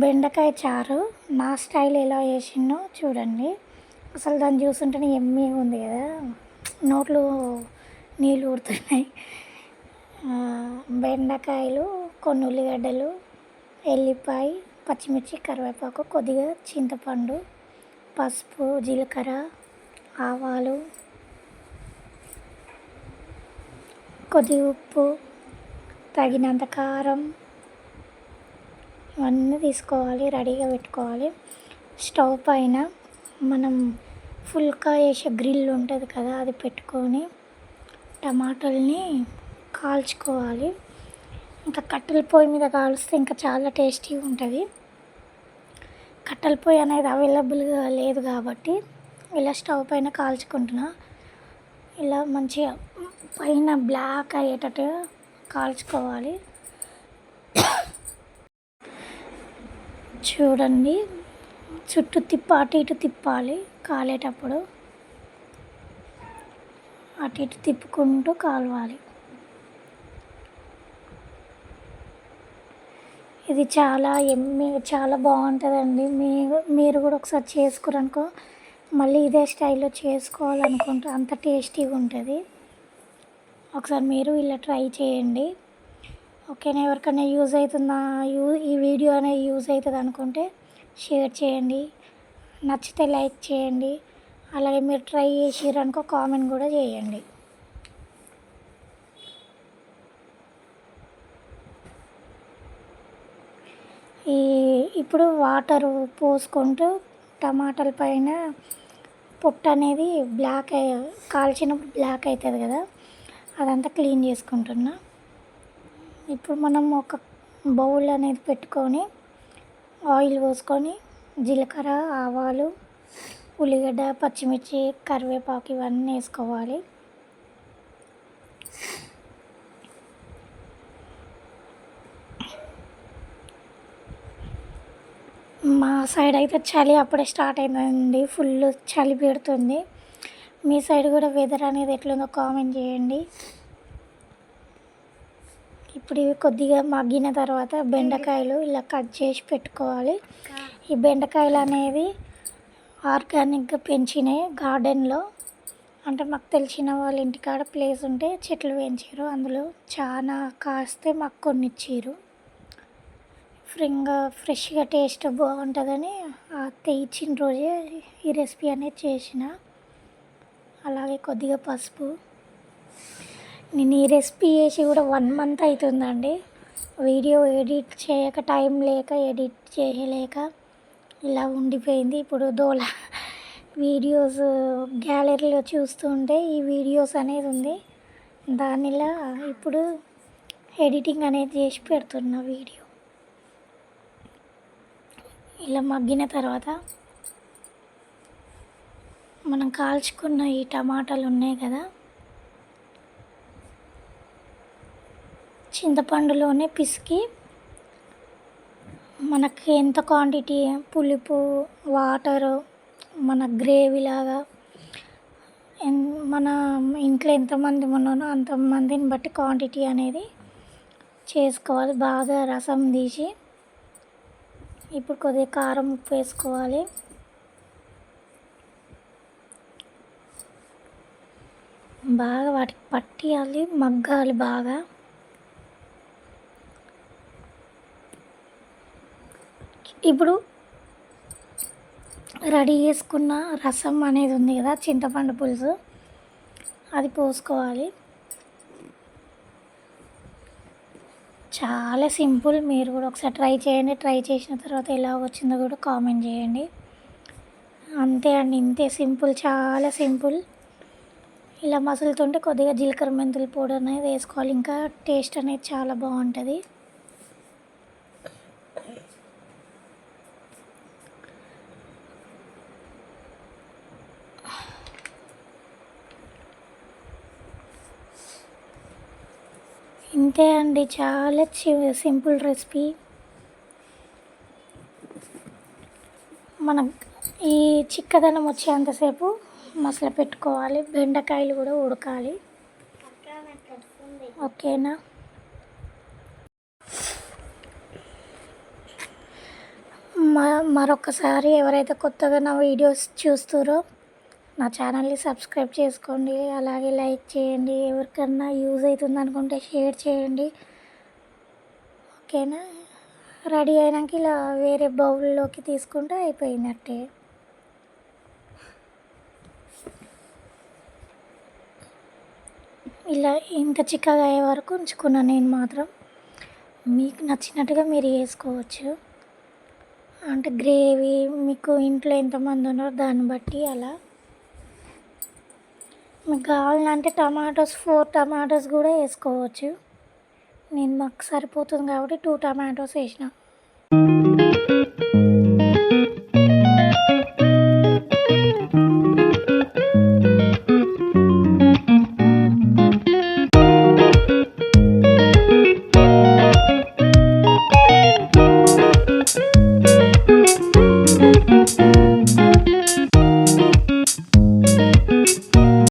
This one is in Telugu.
బెండకాయ చారు నా స్టైల్ ఎలా చేసిందో చూడండి. అసలు దాన్ని చూస్తుంటేనే ఎమ్మి ఉంది కదా. నోట్లో నీళ్ళు ఊరుతున్నాయి. బెండకాయలు కొన్ని ఉల్లిగడ్డలు ఎల్లిపాయ పచ్చిమిర్చి కరివేపాకు కొద్దిగా చింతపండు పసుపు జీలకర్ర ఆవాలు కొద్ది ఉప్పు తగినంత కారం అవన్నీ తీసుకోవాలి రెడీగా పెట్టుకోవాలి. స్టవ్ పైన మనం ఫుల్కా వేసే గ్రిల్ ఉంటుంది కదా అది పెట్టుకొని టమాటాలని కాల్చుకోవాలి. ఇంకా కట్టెల పొయ్యి మీద కాలుస్తే ఇంకా చాలా టేస్టీగా ఉంటుంది. కట్టెల పొయ్యి అనేది అవైలబుల్గా లేదు కాబట్టి ఇలా స్టవ్ పైన కాల్చుకుంటున్నా. ఇలా మంచిగా పైన బ్లాక్ అయ్యేటట్టు కాల్చుకోవాలి. చూడండి. చుట్టూ తిప్ప అటు ఇటు తిప్పాలి. కాలేటప్పుడు అటు ఇటు తిప్పుకుంటూ కాలవాలి. ఇది చాలా ఎమ్మి చాలా బాగుంటుందండి. మీరు మీరు కూడా ఒకసారి చేసుకురనుకో మళ్ళీ ఇదే స్టైల్లో చేసుకోవాలనుకుంటే అంత టేస్టీగా ఉంటుంది ఒకసారి మీరు ఇలా ట్రై చేయండి. ఓకేనా? ఎవరికైనా యూజ్ అవుతుందా? యూ ఈ వీడియో అనేది యూజ్ అవుతుంది అనుకుంటే షేర్ చేయండి. నచ్చితే లైక్ చేయండి. అలాగే మీరు ట్రై చేసిరనుకో కామెంట్ కూడా చేయండి. ఈ ఇప్పుడు వాటర్ పోసుకుంటూ టమాటాల పైన పొట్టు అనేది బ్లాక్ కాల్చినప్పుడు బ్లాక్ అవుతుంది కదా? అదంతా క్లీన్ చేసుకుంటున్నా. ఇప్పుడు మనం ఒక బౌల్ అనేది పెట్టుకొని ఆయిల్ పోసుకొని జీలకర్ర ఆవాలు ఉల్లిగడ్డ పచ్చిమిర్చి కరివేపాకు ఇవన్నీ వేసుకోవాలి. మా సైడ్ అయితే చలి అప్పుడే స్టార్ట్ అయిందండి. ఫుల్ చలి పెడుతుంది. మీ సైడ్ కూడా వెదర్ అనేది ఎట్లుందో కామెంట్ చేయండి. ఇప్పుడు ఇవి కొద్దిగా మగ్గిన తర్వాత బెండకాయలు ఇలా కట్ చేసి పెట్టుకోవాలి. ఈ బెండకాయలు అనేవి ఆర్గానిక్గా పెంచినాయి గార్డెన్లో అంటే మాకు తెలిసిన వాళ్ళ ఇంటికాడ ప్లేస్ ఉంటే చెట్లు పెంచారు. అందులో చాలా కాస్తే మాకు కొన్ని ఇచ్చారు ఫ్రింగా ఫ్రెష్గా టేస్ట్ బాగుంటుందని ఆ ఇచ్చిన రోజే ఈ రెసిపీ అనేది చేసిన. అలాగే కొద్దిగా పసుపు నేను ఈ రెసిపీ చేసి కూడా వన్ మంత్ అవుతుందండి. వీడియో ఎడిట్ చేయక టైం లేక ఎడిట్ చేయలేక ఇలా ఉండిపోయింది. ఇప్పుడు దోల వీడియోస్ గ్యాలరీలో చూస్తుంటే ఈ వీడియోస్ అనేది ఉంది. దానిలా ఇప్పుడు ఎడిటింగ్ అనేది చేసి పెడుతున్నా వీడియో. ఇలా మగ్గిన తర్వాత మనం కాల్చుకున్న ఈ టమాటాలు ఉన్నాయి కదా చింతపండులోనే పిసికి మనకి ఎంత క్వాంటిటీ పులుపు వాటరు మన గ్రేవీ లాగా ఎన్- మన ఇంట్లో ఎంతమంది ఉన్నానో అంతమందిని బట్టి క్వాంటిటీ అనేది చేసుకోవాలి. బాగా రసం తీసి ఇప్పుడు కొద్దిగా కారం ఉప్పు వేసుకోవాలి. బాగా వాటికి పట్టియాలి మగ్గాలి బాగా. ఇప్పుడు రెడీ చేసుకున్న రసం అనేది ఉంది కదా చింతపండు పులుసు. అది పోసుకోవాలి. చాలా సింపుల్. మీరు కూడా ఒకసారి ట్రై చేయండి. ట్రై చేసిన తర్వాత ఎలా వచ్చిందో కూడా కామెంట్ చేయండి. అంతే అండి ఇంతే సింపుల్ చాలా సింపుల్. ఇలా మసులుతుంటే కొద్దిగా జీలకర్ర మెంతుల పౌడర్ అనేది వేసుకోవాలి. ఇంకా టేస్ట్ అనేది చాలా బాగుంటుంది. అంతే అండి చాలా చి- సింపుల్ రెసిపీ. మనం ఈ చిక్కదనం వచ్చేంతసేపు మసలు పెట్టుకోవాలి బెండకాయలు కూడా ఉడకాలి. ఓకేనా? మ- మరొకసారి ఎవరైతే కొత్తగా నా వీడియోస్ చూస్తారో నా ఛానల్ని సబ్స్క్రైబ్ చేసుకోండి అలాగే లైక్ చేయండి ఎవరికన్నా యూజ్ అవుతుంది అనుకుంటే షేర్ చేయండి. ఓకేనా? రెడీ అయినాక ఇలా వేరే బౌల్లోకి తీసుకుంటే అయిపోయినట్టే. ఇలా ఇంత చిక్కగా అయ్యే వరకు ఉంచుకున్నాను నేను మాత్రం. మీకు నచ్చినట్టుగా మీరు వేసుకోవచ్చు. అంటే గ్రేవీ మీకు ఇంట్లో ఎంతమంది ఉన్నారో దాన్ని బట్టి అలా. మీకు కావాలంటే టమాటోస్ ఫోర్ టమాటోస్ కూడా వేసుకోవచ్చు. నేను మాకు సరిపోతుంది కాబట్టి టూ టమాటోస్ వేసిన.